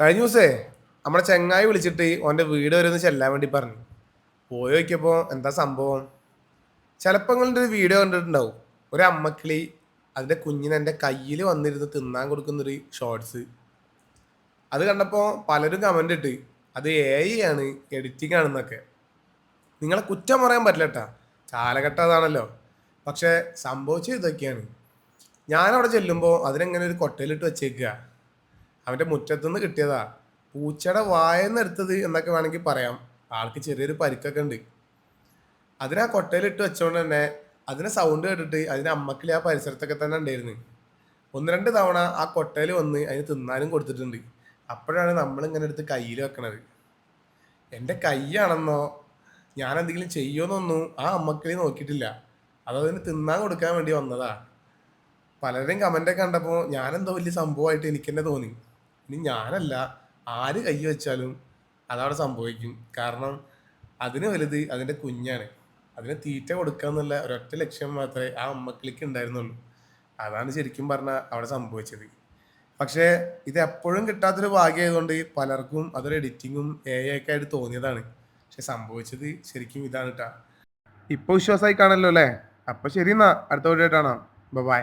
കഴിഞ്ഞ ദിവസേ നമ്മുടെ ചെങ്ങായി വിളിച്ചിട്ട് ഓന്റെ വീട് വരെ ഒന്ന് ചെല്ലാൻ വേണ്ടി പറഞ്ഞു. പോയി നോക്കിയപ്പോൾ എന്താ സംഭവം? ചിലപ്പോൾ നിങ്ങളുടെ ഒരു വീഡിയോ കണ്ടിട്ടുണ്ടാവും. ഒരു അമ്മക്കിളി അതിന്റെ കുഞ്ഞിനെ എന്റെ കയ്യിൽ വന്നിരുന്ന് തിന്നാൻ കൊടുക്കുന്നൊരു ഷോർട്സ് അത് കണ്ടപ്പോൾ പലരും കമന്റ് ഇട്ട് അത് എ ആണ് എഡിറ്റിംഗ് ആണെന്നൊക്കെ നിങ്ങളെ കുറ്റം പറയാൻ പറ്റില്ല കേട്ടാ കാലഘട്ടം അതാണല്ലോ. പക്ഷേ സംഭവിച്ചത് ഇതൊക്കെയാണ്. ഞാനവിടെ ചെല്ലുമ്പോൾ അതിനെങ്ങനെ ഒരു കൊട്ടയിലിട്ട് വെച്ചേക്കുക അവന്റെ മുറ്റത്തുനിന്ന് കിട്ടിയതാ. പൂച്ചയുടെ വായന്ന് എടുത്തത് എന്നൊക്കെ വേണമെങ്കിൽ പറയാം. ആൾക്ക് ചെറിയൊരു പരിക്കൊക്കെ ഉണ്ട്. അതിനെ ആ കൊട്ടയിലിട്ട് വെച്ചോണ്ട് തന്നെ അതിനെ സൗണ്ട് കേട്ടിട്ട് അതിന്റെ അമ്മക്കിളി ആ പരിസരത്തൊക്കെ തന്നെ ഉണ്ടായിരുന്നു. ഒന്ന് രണ്ട് തവണ ആ കൊട്ടയിൽ വന്ന് അതിന് തിന്നാനും കൊടുത്തിട്ടുണ്ട്. അപ്പോഴാണ് നമ്മളിങ്ങനെ എടുത്ത് കയ്യിൽ വെക്കണത്. എന്റെ കൈയാണെന്നോ ഞാൻ എന്തെങ്കിലും ചെയ്യുമെന്നൊന്നും ആ അമ്മക്കിളി നോക്കിയിട്ടില്ല. അതതിന് തിന്നാൻ കൊടുക്കാൻ വേണ്ടി വന്നതാ. പലരുടെയും കമന്റൊക്കെ കണ്ടപ്പോൾ ഞാനെന്തോ വലിയ സംഭവമായിട്ട് എനിക്ക് തന്നെ തോന്നി. ഇനി ഞാനല്ല. ആര് കൈ വെച്ചാലും അതവിടെ സംഭവിക്കും. കാരണം അതിന് വലുത് അതിന്റെ കുഞ്ഞാണ്. അതിന് തീറ്റ കൊടുക്കുക എന്നുള്ള ഒരൊറ്റ ലക്ഷ്യം മാത്രമേ ആ അമ്മക്കിളിക്ക് ഉണ്ടായിരുന്നുള്ളൂ. അതാണ് ശരിക്കും പറഞ്ഞാൽ അവിടെ സംഭവിച്ചത്. പക്ഷേ ഇത് എപ്പോഴും കിട്ടാത്തൊരു ഭാഗ്യമായതുകൊണ്ട് പലർക്കും അതൊരു എഡിറ്റിങ്ങും എ ഒക്കെ ആയിട്ട് തോന്നിയതാണ്. പക്ഷെ സംഭവിച്ചത് ശരിക്കും ഇതാണ് കേട്ടാ ഇപ്പൊ വിശ്വാസമായി കാണല്ലോ അല്ലേ? അപ്പൊ ശരി എന്നാ. അടുത്ത വീഡിയോ കാണാം. ബൈ